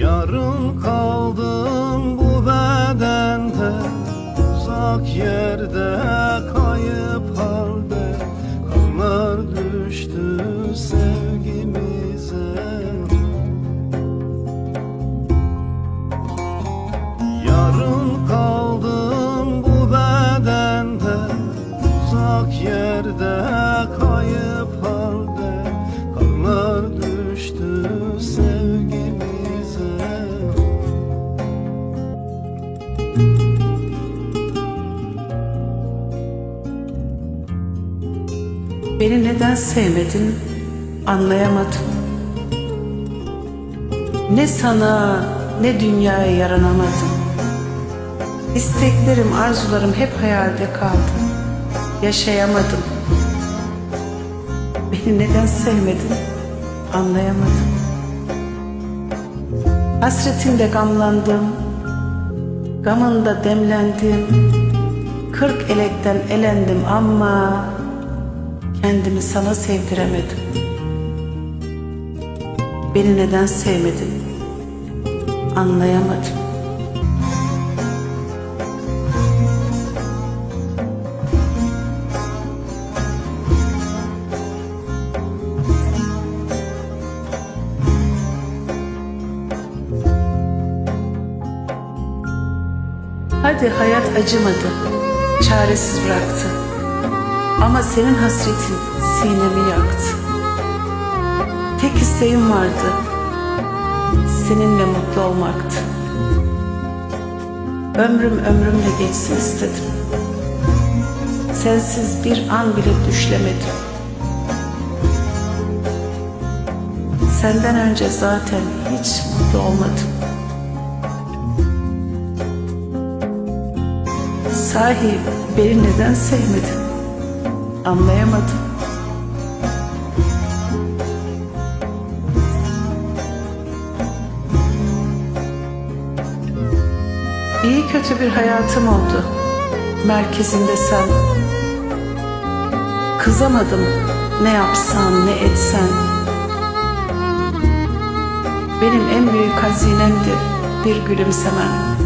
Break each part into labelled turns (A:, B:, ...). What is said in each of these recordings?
A: Yarın kaldım bu bedende Uzak yerde kayıp halde. Kanlar düştü sevgimize. Yarın kaldım bu bedende Uzak yerde kayıp
B: Beni neden sevmedin anlayamadım. Ne sana ne dünyaya yaranamadım. İsteklerim, arzularım hep hayalde kaldı. Yaşayamadım. Beni neden sevmedin anlayamadım. Hasretinde gamlandım, gamında demlendim. Kırk elekten elendim ama kendimi sana sevdiremedim. Beni neden sevmedin? Anlayamadım. Hadi hayat acımadı, çaresiz bıraktı. Ama senin hasretin sinemi yaktı. Tek isteğim vardı, seninle mutlu olmaktı. Ömrüm ömrümle geçsin istedim. Sensiz bir an bile düşlemedim. Senden önce zaten hiç mutlu olmadım. Sahi beni neden sevmedin? Anlayamadım. İyi kötü bir hayatım oldu. Merkezinde sen. Kızamadım ne yapsam ne etsem. Benim en büyük hazinemdi bir gülümsemen.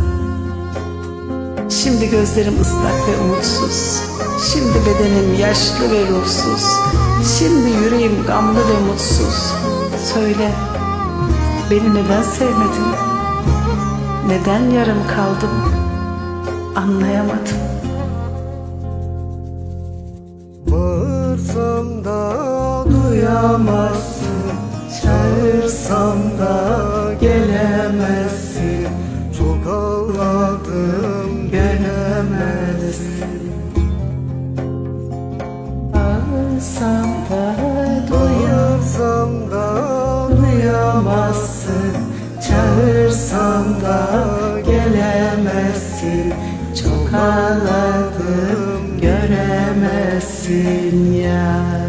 B: Şimdi gözlerim ıslak ve umutsuz. Şimdi bedenim yaşlı ve ruhsuz. Şimdi yüreğim gamlı ve mutsuz. Söyle, beni neden sevmedin? Neden yarım kaldım? Anlayamadım.
A: Bağırsam da duyamazsın Çağırsam da gelemezsin Çağırsam da gelemezsin. Çok ağladım göremezsin ya